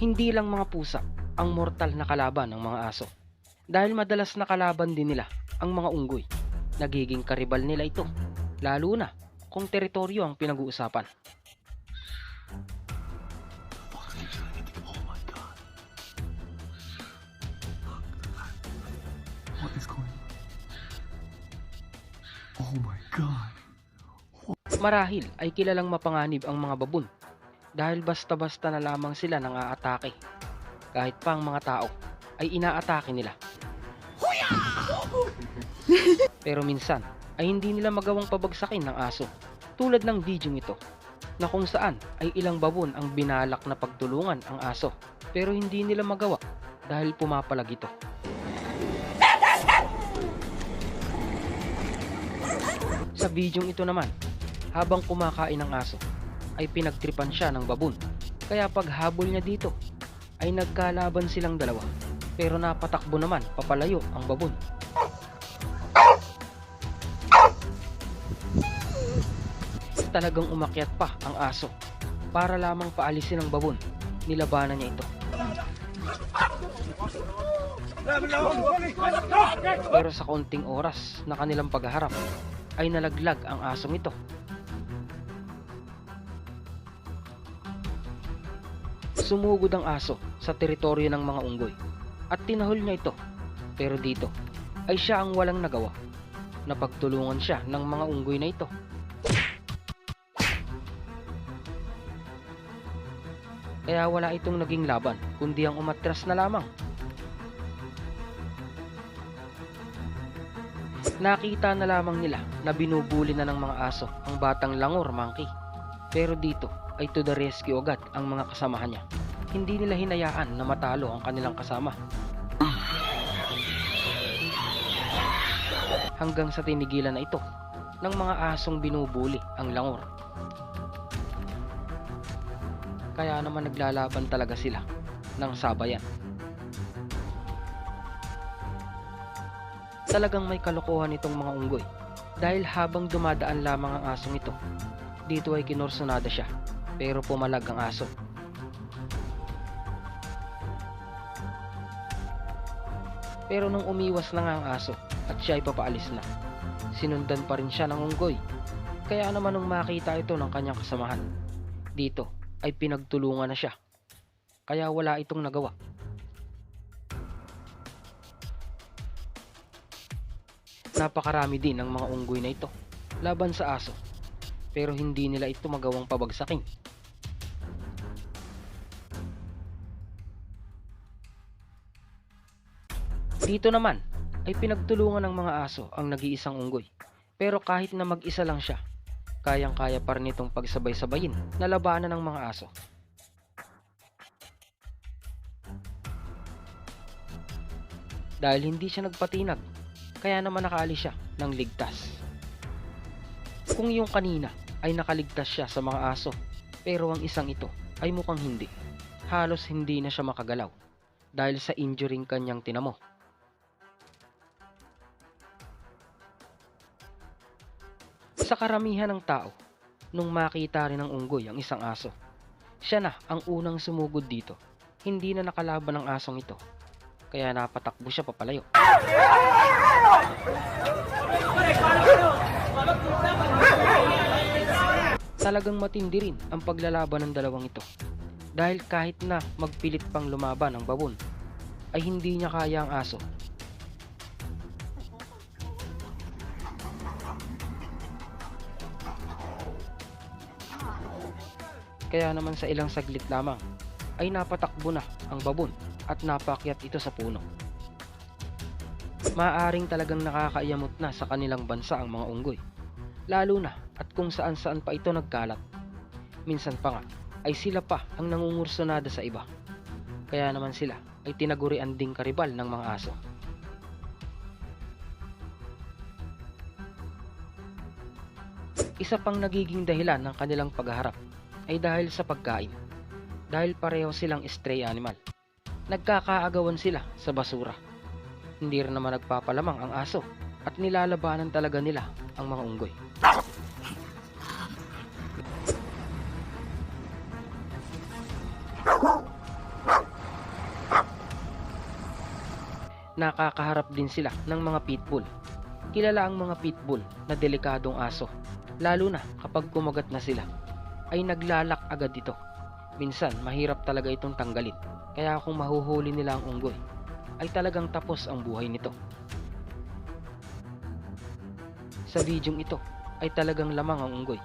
Hindi lang mga pusa ang mortal na kalaban ng mga aso. Dahil madalas na kalaban din nila ang mga unggoy. Nagiging karibal nila ito, lalo na kung teritoryo ang pinag-uusapan. What is going on? Oh my god. Marahil ay kilalang mapanganib ang mga babon dahil basta-basta na lamang sila nang aatake. Kahit pa ang mga tao ay inaatake nila. Pero minsan ay hindi nila magawang pabagsakin ng aso tulad ng video ito na kung saan ay ilang babon ang binalak na pagtulungan ang aso pero hindi nila magawa dahil pumapalag ito. Sa bidyong ito naman, habang kumakain ng aso, ay pinagtripan siya ng babon. Kaya paghabol niya dito, ay nagkalaban silang dalawa. Pero napatakbo naman papalayo ang babon. Talagang umakyat pa ang aso para lamang paalisin ang babon. Nilabanan niya ito. Pero sa konting oras na kanilang pagharap, ay nalaglag ang asong ito. Sumugod ang aso sa teritoryo ng mga unggoy at tinahol niya ito. Pero dito ay siya ang walang nagawa. Napagtulungan siya ng mga unggoy na ito. Kaya wala itong naging laban kundi ang umatras na lamang. Nakita na lamang nila na binubuli na ng mga aso ang batang langor monkey. Pero dito ay to the rescue agad ang mga kasamahan niya. Hindi nila hinayaan na matalo ang kanilang kasama. Hanggang sa tinigilan na ito ng mga asong binubuli ang langor. Kaya naman naglalaban talaga sila ng sabayan. Talagang may kalokohan itong mga unggoy dahil habang dumadaan lamang ang asong ito, dito ay kinorsunada siya pero pumalag ang aso. Pero nung umiwas na nga ang aso at siya ay papaalis na, sinundan pa rin siya ng unggoy. Kaya naman nung makita ito ng kanyang kasamahan, dito ay pinagtulungan na siya. Kaya wala itong nagawa. Napakarami din ng mga unggoy na ito laban sa aso pero hindi nila ito magawang pabagsakin. Dito naman ay pinagtulungan ng mga aso ang nag-iisang unggoy. Pero kahit na mag-isa lang siya, kayang-kaya pa rin itong pagsabay-sabayin na labanan ng mga aso. Dahil hindi siya nagpatinag, kaya naman nakaalis siya ng ligtas. Kung yung kanina ay nakaligtas siya sa mga aso, pero ang isang ito ay mukhang hindi. Halos hindi na siya makagalaw dahil sa injuring kanyang tinamo. Sa karamihan ng tao, nung makita rin ng unggoy ang isang aso, siya na ang unang sumugod dito. Hindi na nakalaban ng asong ito, kaya napatakbo siya papalayo. Talagang matindi rin ang paglalaban ng dalawang ito. Dahil kahit na magpilit pang lumaban ang babon, ay hindi niya kaya ang aso. Kaya naman sa ilang saglit lamang, ay napatakbo na ang babon at napakyat ito sa puno. Maaring talagang nakakaiyamot na sa kanilang bansa ang mga unggoy. Lalo na at kung saan saan pa ito nagkalat. Minsan pa nga ay sila pa ang nangungursonada sa iba. Kaya naman sila ay tinagurian ding karibal ng mga aso. Isa pang nagiging dahilan ng kanilang paghaharap ay dahil sa pagkain. Dahil pareho silang stray animal. Nagkakaagawan sila sa basura. Hindi rin naman nagpapalamang ang aso at nilalabanan talaga nila ang mga unggoy. Nakakaharap din sila ng mga pitbull. Kilala ang mga pitbull na delikadong aso, lalo na kapag kumagat na sila ay naglalak agad ito. Minsan, mahirap talaga itong tanggalin, kaya kung mahuhuli nila ang unggoy, ay talagang tapos ang buhay nito. Sa bidyong ito, ay talagang lamang ang unggoy,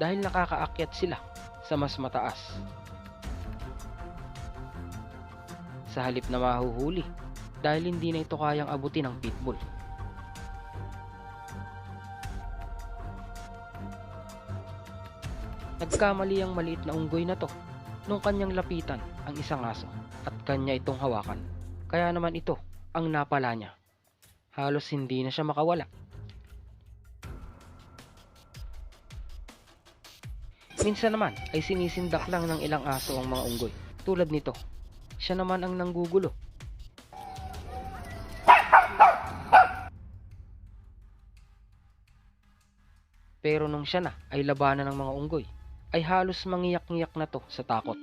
dahil nakakaakyat sila sa mas mataas. Sa halip na mahuhuli, dahil hindi na ito kayang abutin ng pitbull. Nagkamali ang maliit na unggoy na to nung kanyang lapitan ang isang aso at kanya itong hawakan. Kaya naman ito ang napala niya. Halos hindi na siya makawala. Minsan naman ay sinisindak lang ng ilang aso ang mga unggoy. Tulad nito, siya naman ang nanggugulo. Pero nung siya na ay labanan ng mga unggoy, ay halos mangiyak-ngiyak na to sa takot.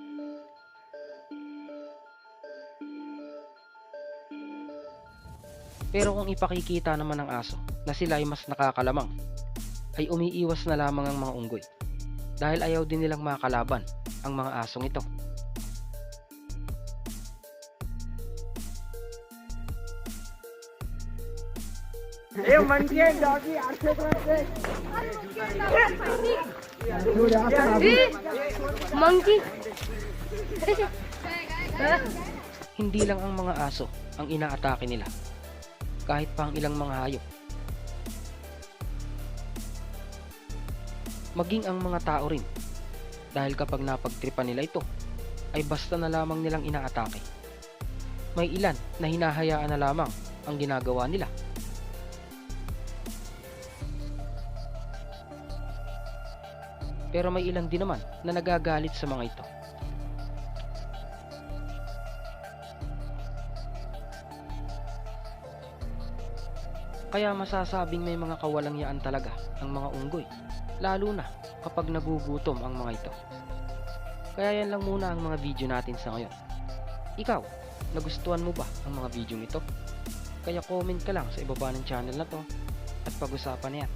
Pero kung ipakikita naman ng aso na sila ay mas nakakalamang, ay umiiwas na lamang ang mga unggoy dahil ayaw din nilang makalaban ang mga asong ito. Monkey. Hindi lang ang mga aso ang inaatake nila, kahit pa ang ilang mga hayop. Maging ang mga tao rin, dahil kapag napagtripan nila ito, ay basta na lamang nilang inaatake. May ilan na hinahayaan na lamang ang ginagawa nila. Pero may ilan din naman na nagagalit sa mga ito. Kaya masasabing may mga kawalangyaan talaga ang mga unggoy, lalo na kapag nagugutom ang mga ito. Kaya yan lang muna ang mga video natin sa ngayon. Ikaw, nagustuhan mo ba ang mga video nito? Kaya comment ka lang sa ibaba ng channel na to at pag-usapan na.